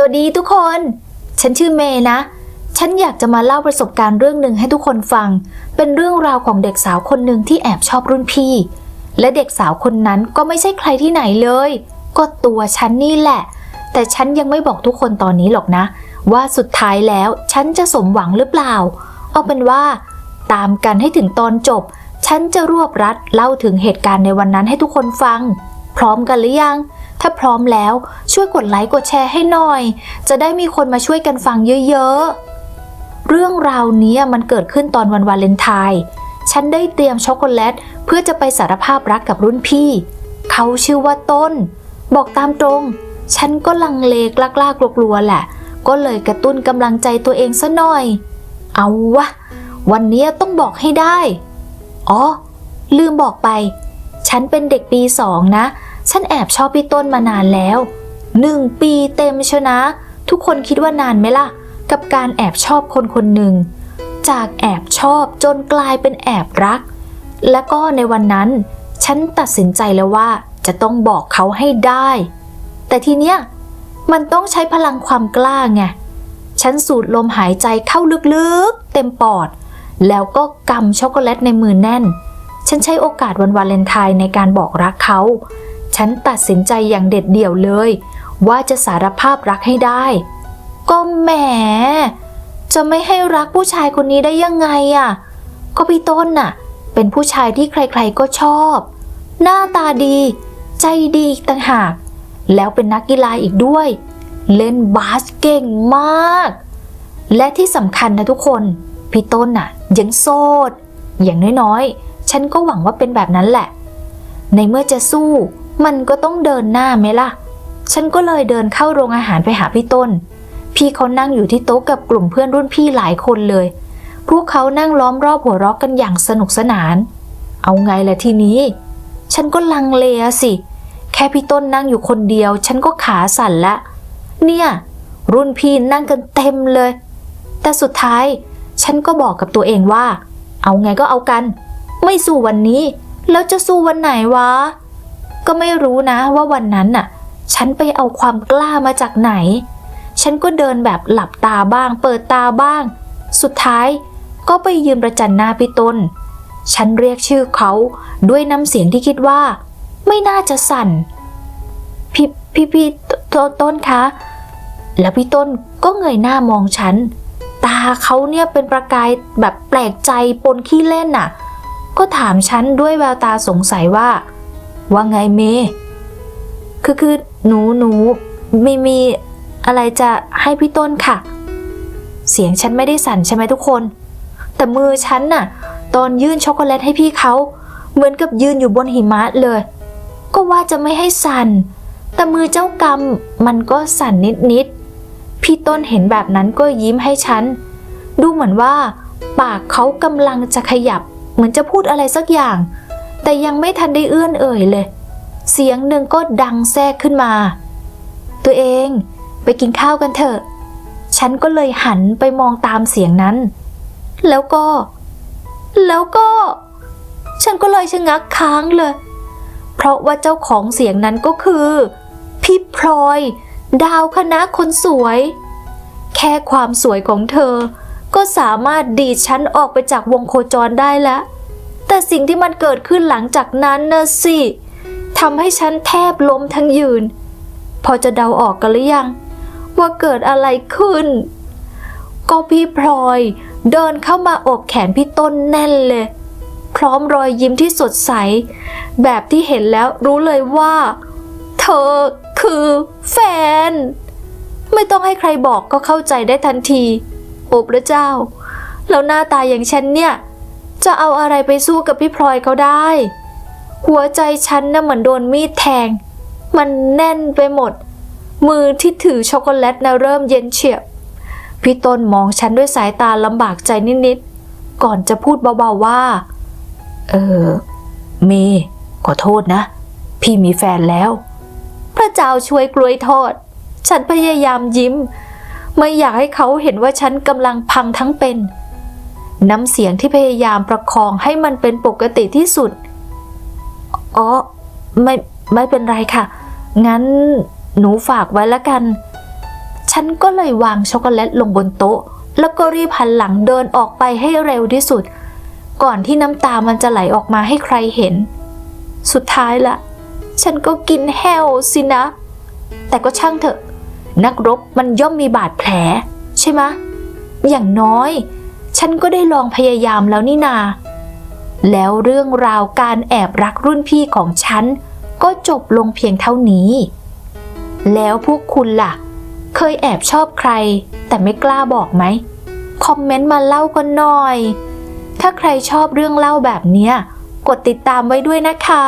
สวัสดีทุกคน ฉันชื่อเมย์นะ ฉันอยากจะมาเล่าประสบการณ์เรื่องหนึ่งให้ทุกคนฟัง เป็นเรื่องราวของเด็กสาวคนหนึ่งที่แอบชอบรุ่นพี่ และเด็กสาวคนนั้นก็ไม่ใช่ใครที่ไหนเลย ก็ตัวฉันนี่แหละ แต่ฉันยังไม่บอกทุกคนตอนนี้หรอกนะ ว่าสุดท้ายแล้วฉันจะสมหวังหรือเปล่า เอาเป็นว่า ตามกันให้ถึงตอนจบ ฉันจะรวบรัดเล่าถึงเหตุการณ์ในวันนั้นให้ทุกคนฟัง พร้อมกันหรือยัง ถ้าพร้อมแล้วช่วยกดไลค์กดแชร์ให้หน่อย จะได้มีคนมาช่วยกันฟังเยอะๆ เรื่องราวนี้มันเกิดขึ้นตอนวันวาเลนไทน์ ฉันได้เตรียมช็อกโกแลตเพื่อจะไปสารภาพรักกับรุ่นพี่ เขาชื่อว่าต้น บอกตามตรง ฉันก็ลังเลกล้ากๆกลัวๆแหละ ก็เลยกระตุ้นกำลังใจตัวเองซะหน่อย เอาวะ วันนี้ต้องบอกให้ได้ อ๋อลืมบอกไป ฉันเป็นเด็กปีสองนะ ฉันแอบชอบพี่ต้นมานานแล้วหนึ่งปีเต็มเชนะ ทุกคนคิดว่านานไหมล่ะ กับการแอบชอบคนคนหนึ่ง จากแอบชอบจนกลายเป็นแอบรัก และก็ในวันนั้น ฉันตัดสินใจแล้วว่าจะต้องบอกเขาให้ได้ แต่ทีเนี้ยมันต้องใช้พลังความกล้าไง ฉันสูดลมหายใจเข้าลึกๆ เต็มปอด แล้วก็กำช็อกโกแลตในมือแน่น ฉันใช้โอกาสวันวาเลนไทน์ในการบอกรักเขา ฉันตัดสินใจอย่างเด็ดเดี่ยวเลย ว่าจะสารภาพรักให้ได้ ก็แหม จะไม่ให้รักผู้ชายคนนี้ได้ยังไงอะ่ะ ก็พี่ต้นน่ะ เป็นผู้ชายที่ใครๆก็ชอบ หน้าตาดี ใจดีต่างหาก แล้วเป็นนักกีฬาอีกด้วย เล่นบาสเก่งมาก และที่สำคัญนะทุกคน พี่ต้นน่ะ ยังโสดอย่างน้อยๆ ฉันก็หวังว่าเป็นแบบนั้นแหละ ในเมื่อจะสู้ มันก็ต้องเดินหน้าไหมล่ะ ฉันก็เลยเดินเข้าโรงอาหารไปหาพี่ต้น พี่เขานั่งอยู่ที่โต๊ะกับกลุ่มเพื่อนรุ่นพี่หลายคนเลย พวกเขานั่งล้อมรอบหัวเราะกันอย่างสนุกสนาน เอาไงล่ะทีนี้ ฉันก็ลังเลสิ แค่พี่ต้นนั่งอยู่คนเดียว ฉันก็ขาสั่นละ เนี่ย รุ่นพี่นั่งกันเต็มเลย แต่สุดท้าย ฉันก็บอกกับตัวเองว่า เอาไงก็เอากัน ไม่สู้วันนี้ แล้วจะสู้วันไหนวะ ก็ไม่รู้นะว่าวันนั้นน่ะ ฉันไปเอาความกล้ามาจากไหน ฉันก็เดินแบบหลับตาบ้าง เปิดตาบ้าง สุดท้ายก็ไปยืนประจันหน้าพี่ต้นฉันเรียกชื่อเขาด้วยน้ำเสียงที่คิดว่า ไม่น่าจะสั่น พี่พี่พี่ตตต้นคะ แล้วพี่ต้นก็เงยหน้ามองฉัน ตาเขาเนี่ยเป็นประกายแบบแปลกใจปนขี้เล่นน่ะ ก็ถามฉันด้วยแววตาสงสัยว่า ว่าไงเมย์คือคือหนูหนูไมีมีอะไรจะให้พี่ต้นค่ะ เสียงฉันไม่ได้สั่นใช่ไหมทุกคน แต่มือฉันน่ะ ตอนยื่นช็อกโกแลตให้พี่เขา เหมือนกับยืนอยู่บนหิมะเลย ก็ว่าจะไม่ให้สั่น แต่มือเจ้ากรรมมันก็สั่นนิดๆพี่ต้นเห็นแบบนั้นก็ยิ้มให้ฉัน ดูเหมือนว่า ปากเขากำลังจะขยับ เหมือนจะพูดอะไรสักอย่าง แต่ยังไม่ทันได้เอื้อนเอ่ยเลย เสียงหนึ่งก็ดังแทรกขึ้นมา ตัวเองไปกินข้าวกันเถอะ ฉันก็เลยหันไปมองตามเสียงนั้น แล้วก็ แล้วก็ ฉันก็เลยชะงักค้างเลย เพราะว่าเจ้าของเสียงนั้นก็คือ พี่พลอย ดาวคณะคนสวย แค่ความสวยของเธอ ก็สามารถดีดฉันออกไปจากวงโคจรได้แล้ว แต่สิ่งที่มันเกิดขึ้นหลังจากนั้นนะสิทำให้ฉันแทบล้มทั้งยืน พอจะเดาออกกันหรือยัง ว่าเกิดอะไรขึ้น ก็พี่พลอยเดินเข้ามาอบแขนพี่ต้นแน่นเลย พร้อมรอยยิ้มที่สดใส แบบที่เห็นแล้วรู้เลยว่า เธอคือแฟน ไม่ต้องให้ใครบอกก็เข้าใจได้ทันทีโอ้พระเจ้า แล้วหน้าตาอย่างฉันเนี่ย จะเอาอะไรไปสู้กับพี่พลอยเขาได้ หัวใจฉันน่ะเหมือนโดนมีดแทง มันแน่นไปหมด มือที่ถือช็อกโกแลตนะเริ่มเย็นเฉียบ พี่ต้นมองฉันด้วยสายตาลำบากใจนิดๆ ก่อนจะพูดเบาๆว่า เออ เมย์ขอโทษนะ พี่มีแฟนแล้ว พระเจ้าช่วยกลวยโทษฉันพยายามยิ้ม ไม่อยากให้เขาเห็นว่าฉันกำลังพังทั้งเป็น น้ำเสียงที่พยายามประคองให้มันเป็นปกติที่สุด อ๋อ ไม่ ไม่เป็นไรค่ะ งั้นหนูฝากไว้แล้วกัน ฉันก็เลยวางช็อกโกแลตลงบนโต๊ะ แล้วก็รีบหันหลังเดินออกไปให้เร็วที่สุด ก่อนที่น้ำตามันจะไหลออกมาให้ใครเห็น สุดท้ายละ ฉันก็กินแห้วสินะ แต่ก็ช่างเถอะ นักรบมันย่อมมีบาดแผล ใช่ไหม อย่างน้อย ฉันก็ได้ลองพยายามแล้วนี่นา แล้วเรื่องราวการแอบรักรุ่นพี่ของฉัน ก็จบลงเพียงเท่านี้ แล้วพวกคุณล่ะ เคยแอบชอบใคร แต่ไม่กล้าบอกไหม คอมเมนต์มาเล่ากันหน่อย ถ้าใครชอบเรื่องเล่าแบบเนี้ย กดติดตามไว้ด้วยนะคะ